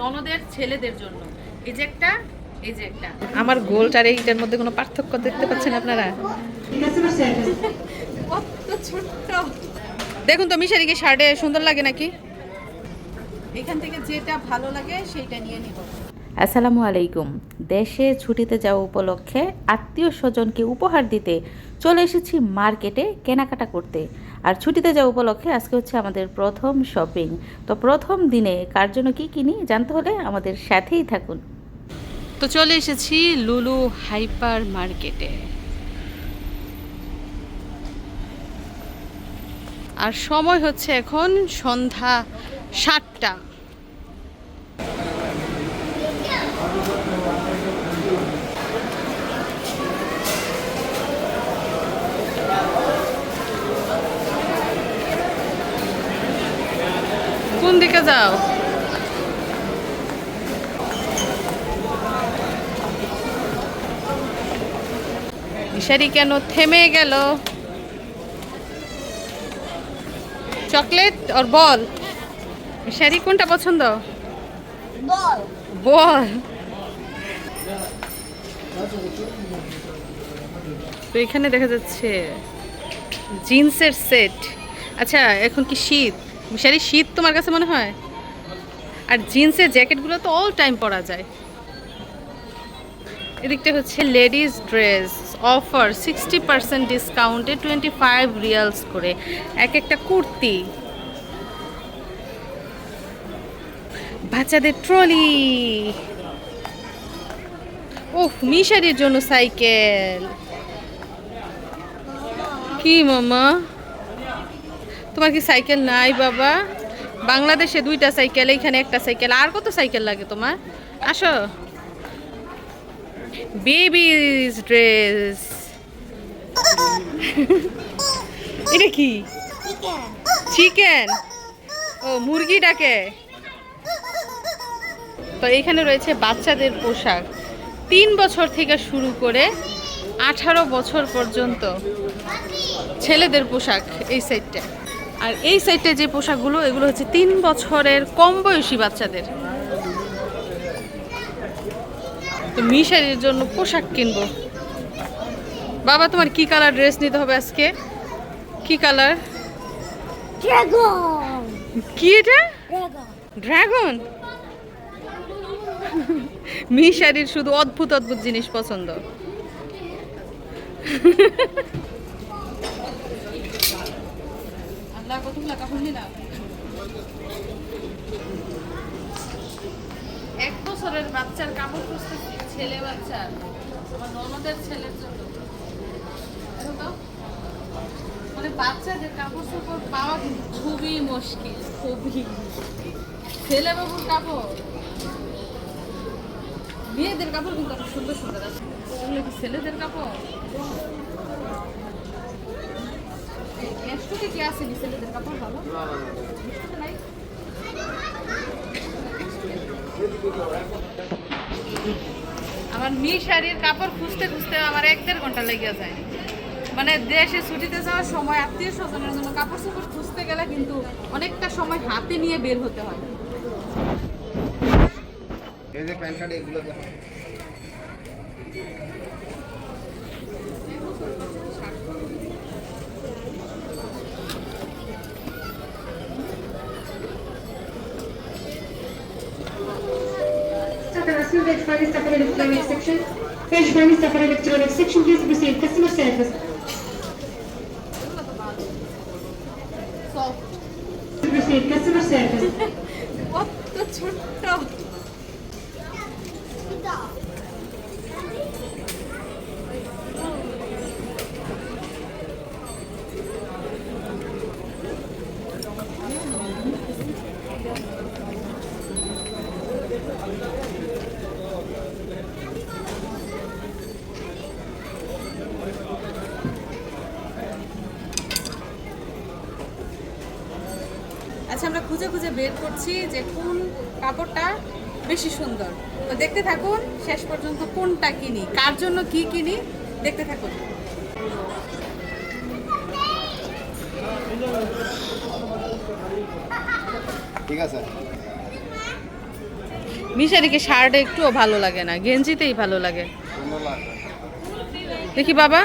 ননদের ছেলেদের জন্য। এই যে একটা এই যে একটা। আমার গোলটার এইটার মধ্যে কোনো পার্থক্য দেখতে পাচ্ছেন আপনারা? কত ছোট্ট। দেখুন তো মিশারিকে শার্টে সুন্দর লাগে নাকি? এখান থেকে যেটা ভালো লাগে সেইটা নিয়ে নিব। আসসালামু আলাইকুম। দেশে ছুটিতে যাওয়া উপলক্ষে আত্মীয় স্বজনকে উপহার দিতে চলে এসেছি মার্কেটে কেনাকাটা করতে। আর ছুটিতে যাওয়া উপলক্ষে আজকে হচ্ছে আমাদের প্রথম শপিং তো প্রথম দিনে কার জন্য কী কিনি জানতে হলে আমাদের সাথেই থাকুন। তো চলে এসেছি লুলু হাইপার মার্কেটে। আর সময় হচ্ছে এখন সন্ধ্যা সাতটা কোন দিকে যাও। মিশারি কেন থেমে গেল? চকলেট আর বল? মিশারি কোনটা পছন্দ. বল। তো এখানে দেখা যাচ্ছে জিন্সের সেট। আচ্ছা এখন কি শীত? মিশারি শীত তোমার কাছে মনে হয়? আর জিন্সের জ্যাকেটগুলো তো অল টাইম পরা যায়। এদিকটা হচ্ছে ladies dress offer sixty percent ডিসকাউন্টে টোয়েন্টি ফাইভ রিয়ালস করে। এক একটা কুর্তি। বাচ্চাদের ট্রলি ওহ মিশারির জন্য সাইকেল কি মামা? তোমার কি সাইকেল নাই বাবা? বাংলাদেশে দুইটা সাইকেল এইখানে একটা সাইকেল। আর কত সাইকেল লাগে তোমার? আসো। বেবিস ড্রেস এটা কি? চিকেন ও, মুরগি ডাকে। তো এখানে রয়েছে বাচ্চাদের পোশাক। তিন বছর থেকে শুরু করে আঠারো বছর পর্যন্ত ছেলেদের পোশাক এই সাইডটা। আর এই সাইডে যে পোশাকগুলো এগুলো হচ্ছে তিন বছরের কম বয়সী বাচ্চাদের। তো মিশারির জন্য পোশাক কিনবো। বাবা তোমার কি কালার ড্রেস নিতে হবে আজকে? কি কালার. কি এটা? ড্রাগন? মিশারির শুধু অদ্ভুত অদ্ভুত জিনিস পছন্দ আল্লাহ কত লাগা শুনলি না এক বছরের বাচ্চার কাপড় খুঁজতেছি ছেলে বাচ্চার আমার ছেলের জন্য। মানে বাচ্চাদের কাপড় চোপড় পাওয়া খুবই মুশকিল, খুবই ছেলে বাবুর কাপড়, মেয়েদের কাপড় কিন্তু সুন্দর সুন্দর আছে। ওগুলো কি ছেলেদের কাপড়? একশোতে কি কাপড় ভালো? নাই? আমার মি শাড়ির কাপড় খুঁজতে খুঁজতে আমার এক দেড় ঘণ্টা লেগে যায়। মানে দেশে ছুটিতে যাওয়ার সময় আত্মীয় স্বজনের জন্য কাপড় চোপড় খুঁজতে গেলে কিন্তু অনেকটা সময় হাতে নিয়ে বের হতে হয়। এই যে প্যান্ট শার্ট, এগুলো Prime Staff and section. Page Prime Staff and Electronics section, please proceed. Customer service. Proceed. Customer service. what? আচ্ছা আমরা খুঁজে খুঁজে বের করছি যে কোন কাপড়টা বেশি সুন্দর। তো দেখতে থাকুন শেষ পর্যন্ত কোনটা কিনি কার জন্য কি কিনি দেখতে থাকুন। ঠিক আছে। মিশারিকে শার্ট একটুও ভালো লাগে না গেঞ্জিতেই ভালো লাগে। দেখি বাবা।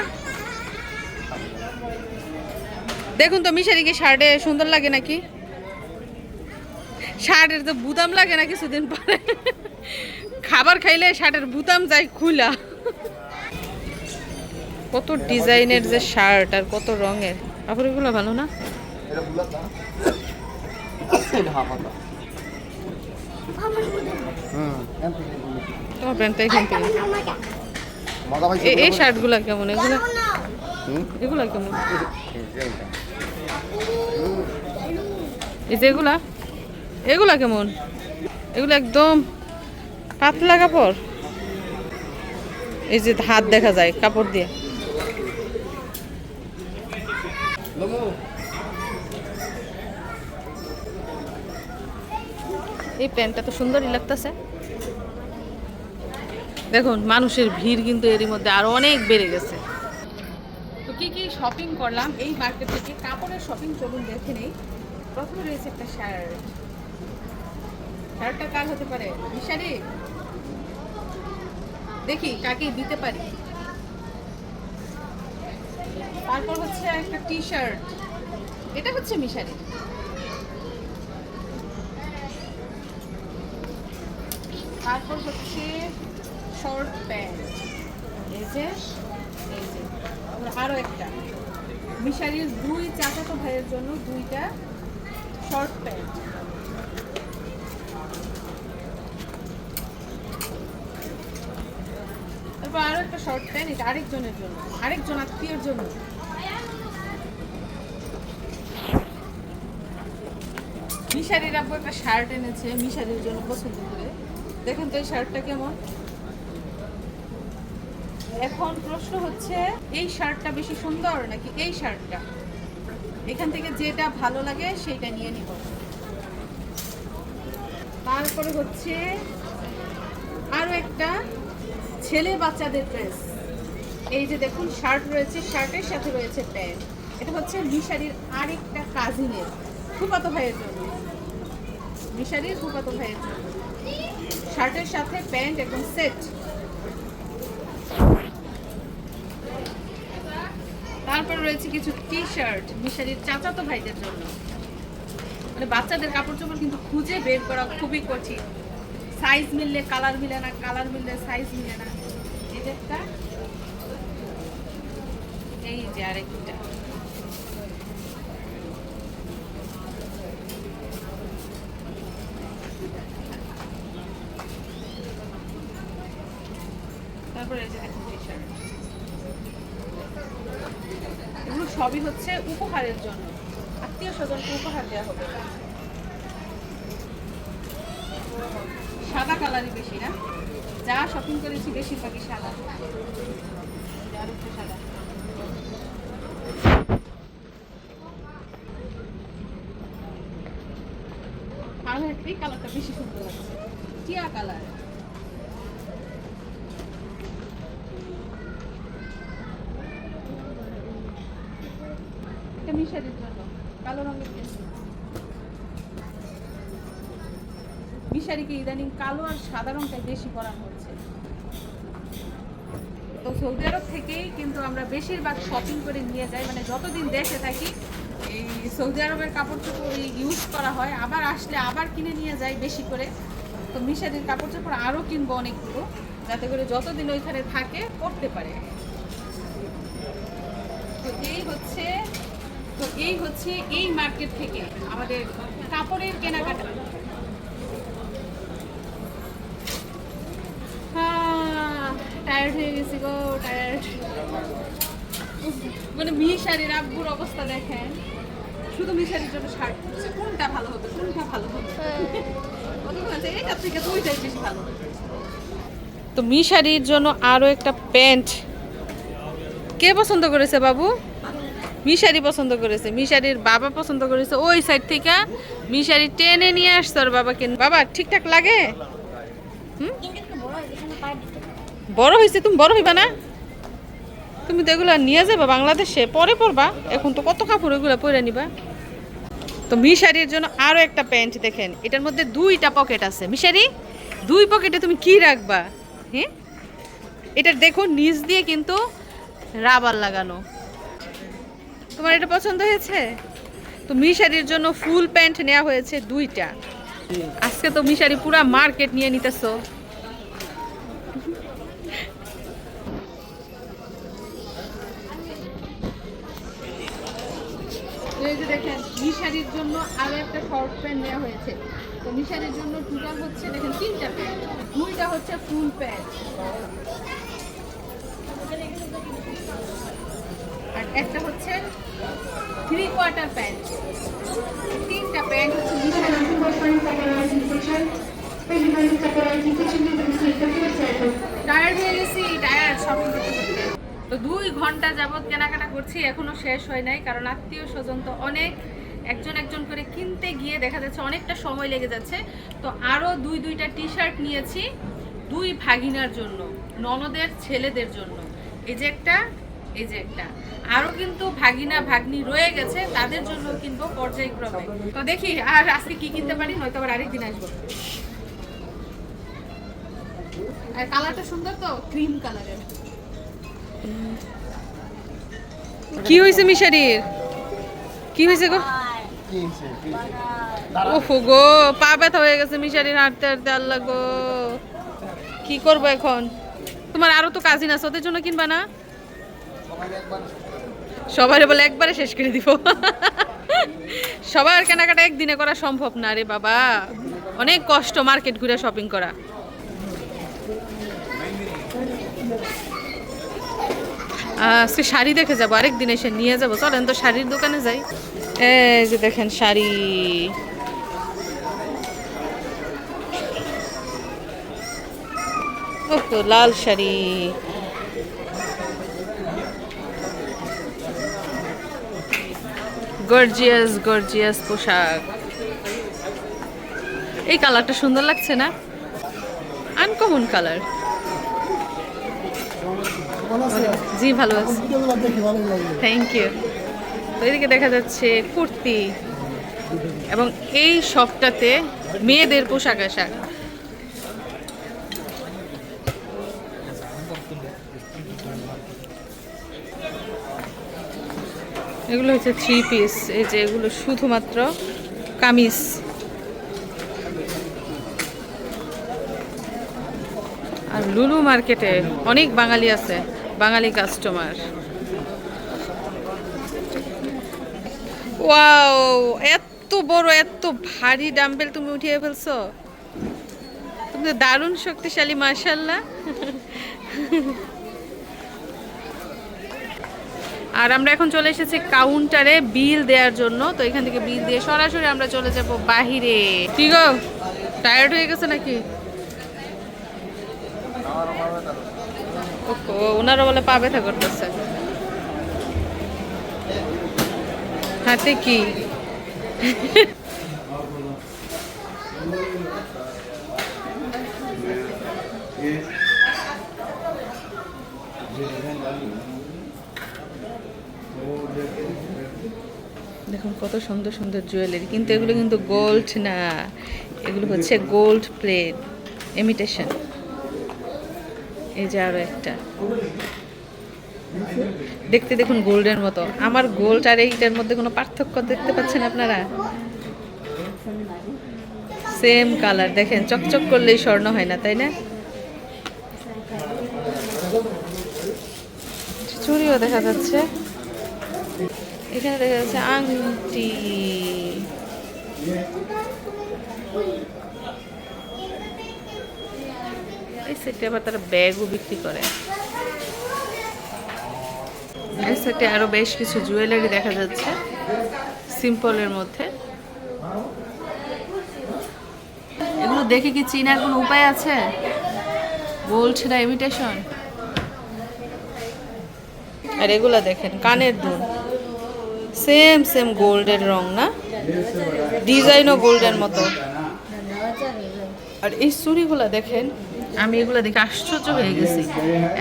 দেখুন তো মিশারিকে শার্টে সুন্দর লাগে নাকি? শার্টের তো বুতাম লাগে না কিছুদিন পরে। খাবার খাইলে শার্টের বুতাম যায় খুলা কত ডিজাইনের যে শার্ট আর কত রঙের। কাপড়গুলো ভালো না। তোমার প্যান্টটা এখান থেকে। এই শার্টগুলো কেমন? এগুলো এগুলো কেমন? এই যে এইটা। হুম, এই যে এগুলা কেমন? এগুলো একদম পাতলা কাপড়। এই যে হাত দেখা যায়, কাপড় দিয়ে। এই প্যান্টটা তো সুন্দরই লাগতেছে। দেখুন, মানুষের ভিড় কিন্তু এরই মধ্যে আরও অনেক বেড়ে গেছে। তো কি কি শপিং করলাম? এই মার্কেট থেকে কাপড়ের শপিং চলুন দেখে নেই। প্রথমে রয়েছে একটা শার্ট শার্টটা কার হতে পারে। মিশারি দেখি, কাকে দিতে পারি। তারপর হচ্ছে একটা টি শার্ট এটা হচ্ছে মিশারি তারপর হচ্ছে শর্ট প্যান্ট এই যে এই যে। আরও একটা। মিশারির দুই চাচাতো ভাইয়ের জন্য দুইটা শর্ট প্যান্ট তারপর আরও একটা শর্ট প্যান্ট আরেকজনের জন্য, আরেকজন আত্মীয়র জন্য। মিশারির আব্বু একটা শার্ট এনেছে, মিশারির জন্য পছন্দ করে। দেখেন তো এই শার্টটা কেমন। এখন প্রশ্ন হচ্ছে, এই শার্টটা বেশি সুন্দর নাকি এই শার্টটা এখান থেকে যেটা ভালো লাগে সেটা নিয়ে নিব। তারপরে হচ্ছে, আরও একটা ছেলে বাচ্চাদের ড্রেস এই যে দেখুন শার্ট রয়েছে শার্টের সাথে রয়েছে প্যান্ট এটা হচ্ছে মিশারির আরেকটা কাজিনের ফুপাতো ভাইয়ের জন্য। মিশারির ফুপাতো ভাইয়ের জন্য। শার্টের সাথে প্যান্ট একদম সেট তারপর রয়েছে কিছু টি শার্ট মিশারির চাচাতো ভাইদের জন্য। মানে বাচ্চাদের কাপড় চোপড় কিন্তু খুঁজে বের করা খুবই কঠিন। সাইজ মিললে কালার মিলে না কালার মিললে সাইজ মিলে না। একটা এই যে আরেকটা। তারপরে যে দেখুন টি শার্ট এগুলো সবই হচ্ছে উপহারের জন্য। আত্মীয় স্বজনকে উপহার দেওয়া হবে। সাদা কালারই বেশি না? যা শপিং করেছি বেশিরভাগই সাদা। সাদা আমার এই কালারটা বেশি সুন্দর লাগছে। টিয়া কালার এটা মিশারির জন্য। মিশারিকে ইদানিং কালো আর সাদা রঙটাই বেশি পরানো হচ্ছে। তো সৌদি আরব থেকেই কিন্তু আমরা বেশিরভাগ শপিং করে নিয়ে যাই। মানে যতদিন দেশে থাকি, এই সৌদি আরবের কাপড় চোপড় ইউজ করা হয়। আবার আসলে আবার কিনে নিয়ে যাই বেশি করে। তো মিশারির কাপড় চোপড় আরও কিনবো অনেকগুলো, যাতে করে যতদিন ওইখানে থাকে পরতে পারে। তো এই হচ্ছে, তো এই হচ্ছে এই মার্কেট থেকে আমাদের কাপড়ের কেনাকাটা। টায়ার্ড হয়ে গেছি গো টায়ার্ড মানে মিশারির আব্বুর অবস্থা দেখেন। শুধু মিশারির জন্য শার্ট খুঁজছে কোনটা ভালো হবে কোনটা ভালো হবে? আছে থেকে তো বেশি ভালো তো মিশারির জন্য আরও একটা প্যান্ট কে পছন্দ করেছে বাবু? মিশারি পছন্দ করেছে মিশারির বাবা পছন্দ করেছে। ওই সাইড থেকে মিশারি টেনে নিয়ে আসছে ওর বাবাকে। বাবা ঠিকঠাক লাগে? হুম? বড় হয়েছে তুমি বড় হইবা না? তুমি তো এগুলো নিয়ে যাবে বাংলাদেশে, পরে পরবা। এখন তো কত কাপড় এগুলো পরে নিবা? তো মিশারির জন্য আরও একটা প্যান্ট দেখেন, এটার মধ্যে দুইটা পকেট আছে। মিশারি, দুই পকেটে তুমি কি রাখবা? হ্যাঁ? এটা দেখো, নিচ দিয়ে কিন্তু রাবার লাগানো। তোমার এটা পছন্দ হয়েছে? তো মিশারির জন্য ফুল প্যান্ট নেওয়া হয়েছে দুইটা। আজকে তো মিশারি পুরা মার্কেট নিয়ে নিতেছো। এই যে দেখেন মিশারির জন্য আরও একটা শর্ট প্যান্ট নেওয়া হয়েছে। তো মিশারির জন্য টোটাল হচ্ছে, দেখেন, তিনটা প্যান্ট দুইটা হচ্ছে ফুল প্যান্ট আর একটা হচ্ছে থ্রি কোয়ার্টার প্যান্ট তিনটা প্যান্ট হচ্ছে মিশারির. টায়ার্ড হয়ে গেছি টায়ার্ড শপিং তো দুই ঘণ্টা যাবৎ কেনাকাটা করছি, এখনও শেষ হয় নাই, কারণ আত্মীয় স্বজন তো অনেক একজন একজন করে কিনতে গিয়ে দেখা যাচ্ছে অনেকটা সময় লেগে যাচ্ছে। তো আরও দুই দুইটা টি শার্ট নিয়েছি, দুই ভাগিনার জন্য, ননদের ছেলেদের জন্য। এই যে একটা, এই যে একটা। আরও কিন্তু ভাগিনা, ভাগ্নি রয়ে গেছে, তাদের জন্য কিনবো পর্যায়ক্রমে। তো দেখি আর আজকে কি কিনতে পারি হয়তো আবার আরেকদিন আসব। আর কালারটা সুন্দর তো? ক্রিম কালারের কি হয়েছে মিশারির? কি হয়েছে গো? ওফো গো পা ব্যথা হয়ে গেছে মিশারির হাঁটতে হাঁটতে আল্লাহ গো। কি করব এখন? তোমার আরও তো কাজিন আছে ওদের জন্য কিনবা না? সবাই বলে একবারে শেষ করে দিব। সবার কেনাকাটা একদিনে করা সম্ভব না রে বাবা। অনেক কষ্ট মার্কেট ঘুরে শপিং করা। আজকে শাড়ি দেখে যাব, আরেকদিন এসে নিয়ে যাব। চলেন তো শাড়ির দোকানে যাই। এই যে দেখেন শাড়ি। লাল শাড়ি। গর্জিয়াস গর্জিয়াস পোশাক। এই কালারটা সুন্দর লাগছে না? Uncommon colour. জি ভালো আছে। থ্যাংক ইউ তো এদিকে দেখা যাচ্ছে কুর্তি এবং এই শপটাতে মেয়েদের পোশাক আশাক। এগুলো হচ্ছে থ্রি পিস এই যে এগুলো শুধুমাত্র কামিজ। আর লুলু মার্কেটে অনেক বাঙালি আছে। বাঙালি কাস্টমার ওয়াও এত বড় এত ভারী ডাম্বেল তুমি উঠিয়ে ফেলছো। তুমি দারুণ শক্তিশালী মার্শাল্লাহ আর আমরা এখন চলে এসেছি কাউন্টারে বিল দেওয়ার জন্য। তো এখান থেকে বিল দিয়ে সরাসরি আমরা চলে যাব বাহিরে। কি গো টায়ার্ড হয়ে গেছে নাকি? ওনারা বলে পা ব্যথা হাতে কি? দেখুন কত সুন্দর সুন্দর জুয়েলারি কিন্তু এগুলো কিন্তু গোল্ড না। এগুলো হচ্ছে গোল্ড প্লেট ইমিটেশন এই যে আরও একটা। দেখতে দেখুন গোল্ডের মতো। আমার গোল্ড আর এইটার মধ্যে কোনো পার্থক্য দেখতে পাচ্ছেন আপনারা? Same colour. দেখেন, চকচক করলেই স্বর্ণ হয় না, তাই না? চুড়িও দেখা যাচ্ছে। এখানে দেখা যাচ্ছে আংটি এই সেটে আবার তারা ব্যাগও বিক্রি করে। এই সেটে আরও বেশ কিছু জুয়েলারি দেখা যাচ্ছে সিম্পলের মধ্যে। এগুলো দেখে কি চিনার কোনো উপায় আছে? গোল্ড না ইমিটেশন আর এগুলা দেখেন, কানের দুল। সেম সেম গোল্ডের রং না? ডিজাইনও গোল্ডের মতো। আর এই চুড়িগুলো দেখেন আমি এগুলো দেখে আশ্চর্য হয়ে গেছি।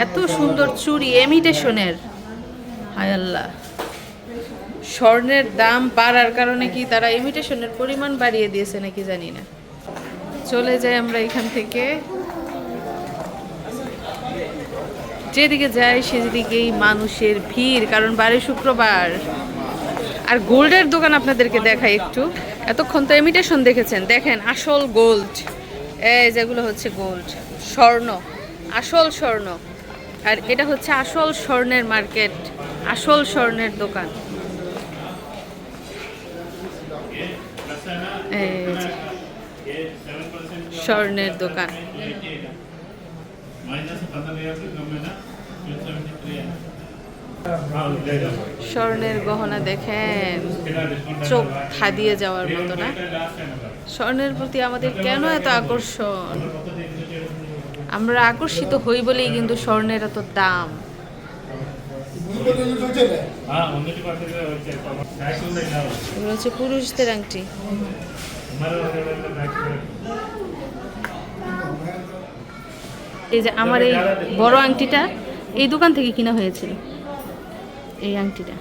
এত সুন্দর চুড়ি এমিটেশনের হায় আল্লাহ। স্বর্ণের দাম বাড়ার কারণে কি তারা ইমিটেশনের পরিমাণ বাড়িয়ে দিয়েছে নাকি জানি না। চলে যাই আমরা এখান থেকে। যেদিকে যাই, সেদিকেই মানুষের ভিড়, কারণ বারে শুক্রবার। আর গোল্ডের দোকান আপনাদেরকে দেখাই একটু। এতক্ষণ তো ইমিটেশন দেখেছেন। দেখেন, আসল গোল্ড। এই যেগুলো হচ্ছে গোল্ড। স্বর্ণ, আসল স্বর্ণ। আর এটা হচ্ছে আসল স্বর্ণের মার্কেট, আসল স্বর্ণের দোকান। স্বর্ণের দোকান। স্বর্ণের গহনা দেখেন, চোখ খাদিয়ে যাওয়ার মতো না? স্বর্ণের প্রতি আমাদের কেন এত আকর্ষণ? আমরা আকর্ষিত হই বলেই কিন্তু স্বর্ণের এত দাম। এগুলো হচ্ছে পুরুষদের আংটি। এই যে আমার এই বড় আংটিটা এই দোকান থেকে কিনা হয়েছিল এই আংটিটা।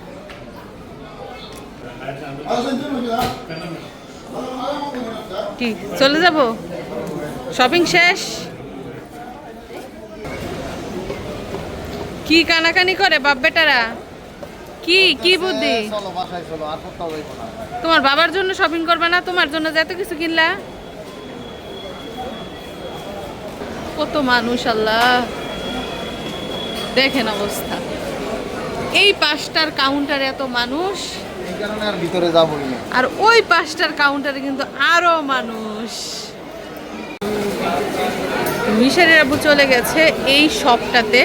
কি? চলে যাব? শপিং শেষ? কি কানাকানি করে বাপ বেটারা? কি কি বুদ্ধি? না। তোমার বাবার জন্য শপিং করবে না? তোমার জন্য যত কিছু কিনলা? কত মানুষ আল্লাহ। দেখেন অবস্থা। এই পাঁচটার কাউন্টারে এত মানুষ। আর ওই পাঁচটার কাউন্টারে কিন্তু আরও মানুষ। মিশারের আবু চলে গেছে এই শপটাতে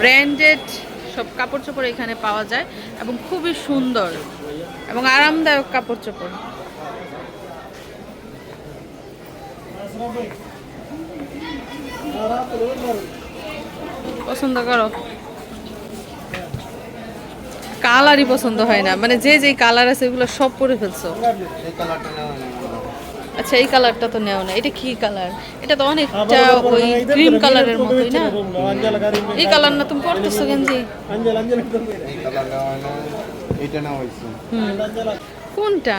ব্র্যান্ডেড সব কাপড় চোপড় এখানে পাওয়া যায় এবং খুবই সুন্দর এবং আরামদায়ক কাপড় চোপড়। পছন্দ করো। কালারই পছন্দ হয় না। মানে যে যেই কালার আছে, এগুলো সব পরে ফেলছো এই কালারটা নেওয়া নেই আচ্ছা এই কালারটা তো নেও না। এটা কি কালার এটা তো অনেকটা ওই ক্রিম কালারের মতোই না? এই কালার না তুমি পরতেছো গেঞ্জি? কোনটা?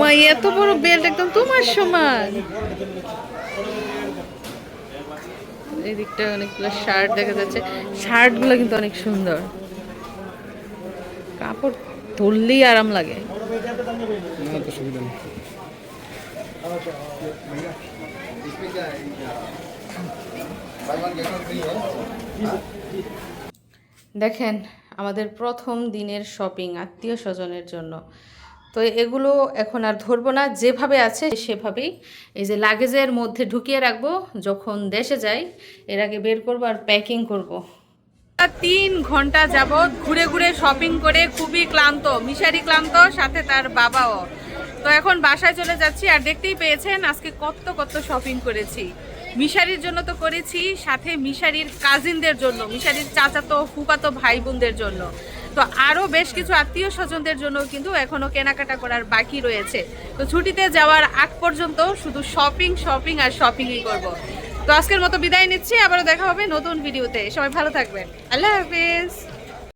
মা এত বড় বেল্ট একদম তোমার সমান। এই দিকটা অনেকগুলো শার্ট দেখা যাচ্ছে। শার্টগুলো কিন্তু অনেক সুন্দর। কাপড় ধরলেই আরাম লাগে। না তো সুবিধা নেই। দেখেন, আমাদের প্রথম দিনের শপিং আত্মীয় স্বজনের জন্য। তো এগুলো এখন আর ধরবো না, যেভাবে আছে সেভাবেই। এই যে লাগেজের মধ্যে ঢুকিয়ে রাখব, যখন দেশে যাই, এর আগে বের করব আর প্যাকিং করব। তিন ঘণ্টা যাবৎ ঘুরে ঘুরে শপিং করে খুবই ক্লান্ত, মিশারি ক্লান্ত, সাথে তার বাবাও। তো এখন বাসায় চলে যাচ্ছি আর দেখতেই পেয়েছেন আজকে কত কত শপিং করেছি। মিশারির জন্য তো করেছি, সাথে মিশারির কাজিনদের জন্য, মিশারির চাচাতো ফুপাতো ভাই বোনদের জন্য। তো আরও বেশ কিছু আত্মীয় স্বজনদের জন্য কিন্তু এখনও কেনাকাটা করার বাকি রয়েছে। তো ছুটিতে যাওয়ার আগ পর্যন্ত শুধু শপিং শপিং আর শপিংই করব। তো আজকের মতো বিদায় নিচ্ছি, আবারও দেখা হবে নতুন ভিডিওতে সবাই ভালো থাকবেন। আল্লাহ হাফিজ।